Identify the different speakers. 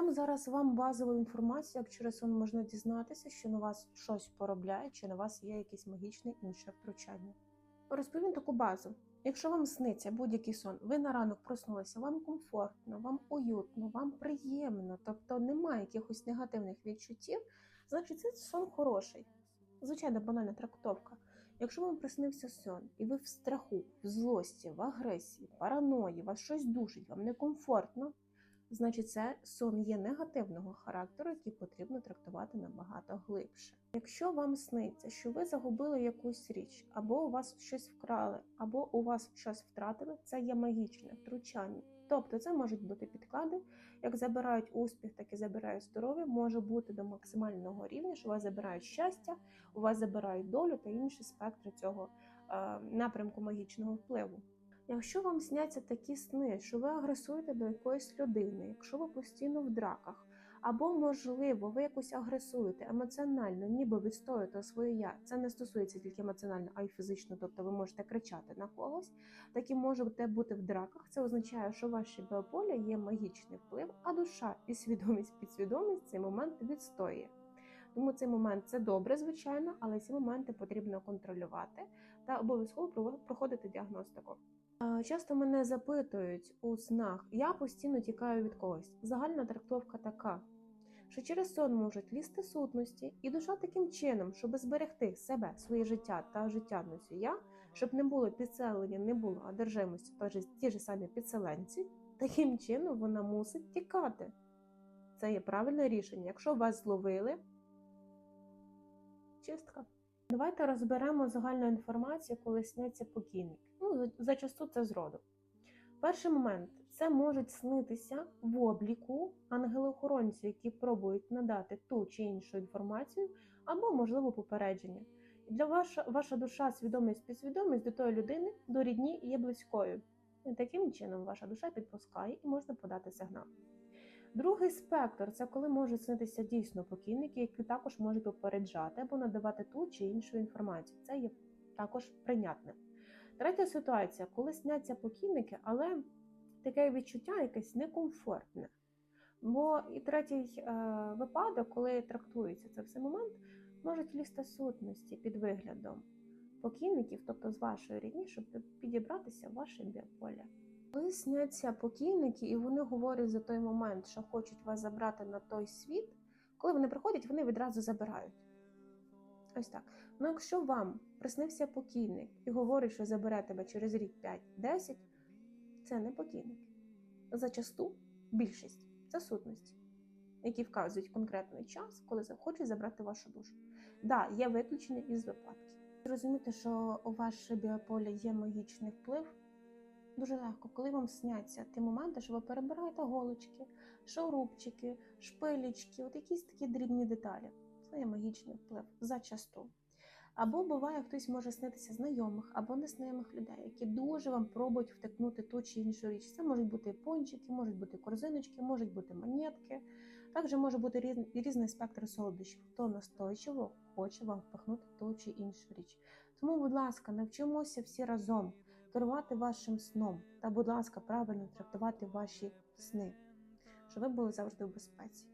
Speaker 1: Дам зараз вам базову інформацію, як через сон можна дізнатися, що на вас щось поробляє, чи на вас є якесь магічне інше втручання. Розповім таку базу. Якщо вам сниться будь-який сон, ви на ранок проснулися, вам комфортно, вам уютно, вам приємно, тобто немає якихось негативних відчуттів, значить це сон хороший. Звичайно, банальна трактовка. Якщо вам приснився сон, і ви в страху, в злості, в агресії, параної, вас щось душить, вам некомфортно, значить це сон є негативного характеру, який потрібно трактувати набагато глибше. Якщо вам сниться, що ви загубили якусь річ, або у вас щось вкрали, або у вас щось втратили, це є магічне втручання. Тобто це можуть бути підклади, як забирають успіх, так і забирають здоров'я, може бути до максимального рівня, що вас забирають щастя, у вас забирають долю та інші спектри цього е, напрямку магічного впливу. Якщо вам сняться такі сни, що ви агресуєте до якоїсь людини, якщо ви постійно в драках, або, можливо, ви якось агресуєте емоціонально, ніби відстоюєте своє я. Це не стосується тільки емоціонально, а й фізично, тобто ви можете кричати на когось, так і можете бути в драках. Це означає, що в вашій біополі є магічний вплив, а душа і свідомість, підсвідомість цей момент відстоює. Тому цей момент це добре, звичайно, але ці моменти потрібно контролювати та обов'язково проходити діагностику. Е, Часто мене запитують у снах, я постійно тікаю від когось. Загальна трактовка така, що через сон можуть лізти сутності, і душа таким чином, щоб зберегти себе, своє життя та життя носія, щоб не було підселення, не було одержимості, тож ті ж самі підселенці, таким чином вона мусить тікати. Це є правильне рішення. Якщо вас зловили, чистка. Давайте розберемо загальну інформацію, коли сняться покійники. За- зачасту це зроду. Перший момент це можуть снитися в обліку ангели-охоронців, які пробують надати ту чи іншу інформацію, або, можливо, попередження. Для ваша, ваша душа, свідомість, підсвідомість до тої людини, до рідні є близькою. І таким чином ваша душа підпускає і можна подати сигнал. Другий спектр це коли можуть снитися дійсно покійники, які також можуть попереджати або надавати ту чи іншу інформацію. Це є також прийнятним. Третя ситуація, коли сняться покійники, але таке відчуття якесь некомфортне. Бо і третій е, випадок, коли трактується це все момент, можуть лізти сутності під виглядом покійників, тобто з вашої рідні, щоб підібратися в ваше біополе. Коли сняться покійники, і вони говорять за той момент, що хочуть вас забрати на той світ, коли вони приходять, вони відразу забирають. Ось так. Ну, якщо вам приснився покійник і говорить, що забере тебе через рік 5-10, це не покійник. Зачасту більшість це сутності, які вказують конкретний час, коли хочуть забрати вашу душу. Так, да, є виключення із випадків. Розумієте, що у ваше біополе є магічний вплив. Дуже легко, коли вам сняться ті моменти, що ви перебираєте голочки, шурупчики, шпилічки, от якісь такі дрібні деталі. Це є магічний вплив зачасту. Або буває, хтось може снитися знайомих або незнайомих людей, які дуже вам пробують втикнути ту чи іншу річ. Це можуть бути пончики, можуть бути корзиночки, можуть бути монетки. Також може бути різний, різний спектр солодощів, хто настойчиво хоче вам впихнути ту чи іншу річ. Тому, будь ласка, навчимося всі разом керувати вашим сном та, будь ласка, правильно трактувати ваші сни, щоб ви були завжди в безпеці.